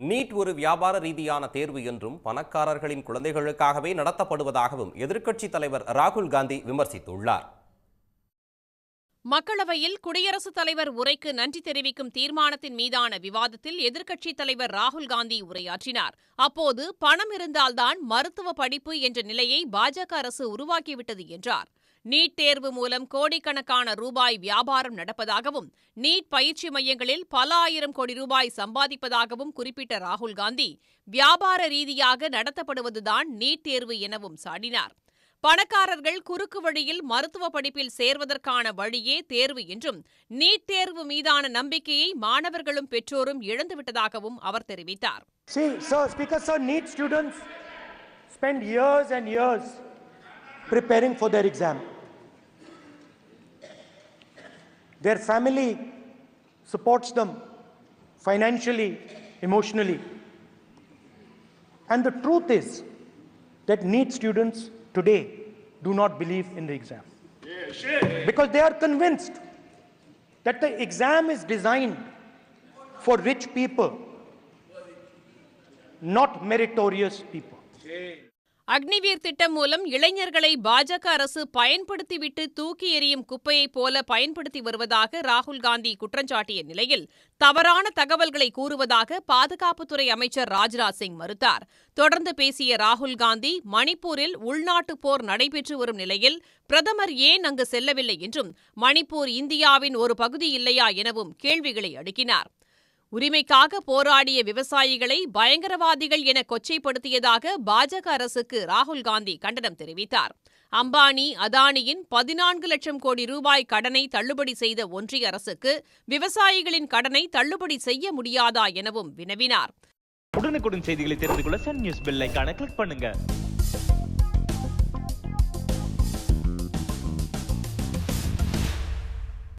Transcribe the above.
NEET ஒரு வியாபார ரீதியான தேர்வு என்றும் பணக்காரர்களின் குழந்தைகளுக்காகவே நடத்தப்படுவதாகவும் எதிர்க்கட்சித் தலைவர் ராகுல் காந்தி விமர்சித்துள்ளார். மக்களவையில் குடியரசுத் தலைவர் உரைக்கு நன்றி தெரிவிக்கும் தீர்மானத்தின் மீதான விவாதத்தில் எதிர்க்கட்சித் தலைவர் ராகுல் காந்தி உரையாற்றினார். அப்போது பணம் இருந்தால்தான் மருத்துவ படிப்பு என்ற நிலையை பாஜக அரசு உருவாக்கிவிட்டது என்றார். நீட் தேர்வு மூலம் கோடிக்கணக்கான ரூபாய் வியாபாரம் நடப்பதாகவும் நீட் பயிற்சி மையங்களில் பல ஆயிரம் கோடி ரூபாய் சம்பாதிப்பதாகவும் குறிப்பிட்ட ராகுல் காந்தி வியாபார ரீதியாக நடத்தப்படுவதுதான் நீட் தேர்வு எனவும் சாடினார் பணக்காரர்கள் குறுக்கு வழியில் மருத்துவ படிப்பில் சேர்வதற்கான வழியே தேர்வு என்றும் நீட் தேர்வு மீதான நம்பிக்கையை மாணவர்களும் பெற்றோரும் இழந்துவிட்டதாகவும் அவர் தெரிவித்தார் See, sir, Speaker, sir, NEET students spend years and years preparing for their exam. Their family supports them financially, emotionally. And the truth is that NEET students today do not believe in the exam. Because they are convinced that the exam is designed for rich people not meritorious people. Agniveer திட்டம் மூலம் இளைஞர்களை பாஜக அரசு பயன்படுத்திவிட்டு தூக்கி எறியும் குப்பையைப் போல பயன்படுத்தி வருவதாக ராகுல் காந்தி குற்றஞ்சாட்டிய நிலையில் தவறான தகவல்களை கூறுவதாக பாதுகாப்புத்துறை அமைச்சர் ராஜ்நாத் சிங் மறுத்தார். தொடர்ந்து பேசிய ராகுல் காந்தி மணிப்பூரில் உள்நாட்டுப் போர் நடைபெற்று வரும் நிலையில் பிரதமர் ஏன் அங்கு செல்லவில்லை என்றும் மணிப்பூர் இந்தியாவின் ஒரு பகுதி இல்லையா எனவும் கேள்விகளை அடுக்கினார். உரிமைக்காக போராடிய விவசாயிகளை பயங்கரவாதிகள் என கொச்சைப்படுத்தியதாக பாஜக அரசுக்கு ராகுல் காந்தி கண்டனம் தெரிவித்தார். அம்பானி அதானியின் பதினான்கு லட்சம் கோடி ரூபாய் கடனை தள்ளுபடி செய்த ஒன்றிய அரசுக்கு விவசாயிகளின் கடனை தள்ளுபடி செய்ய முடியாதா எனவும் வினவினார். உடனுக்குடன் செய்திகளை தெரிந்து கொள்ள சன் நியூஸ் பெல் கிளிக் பண்ணுங்க.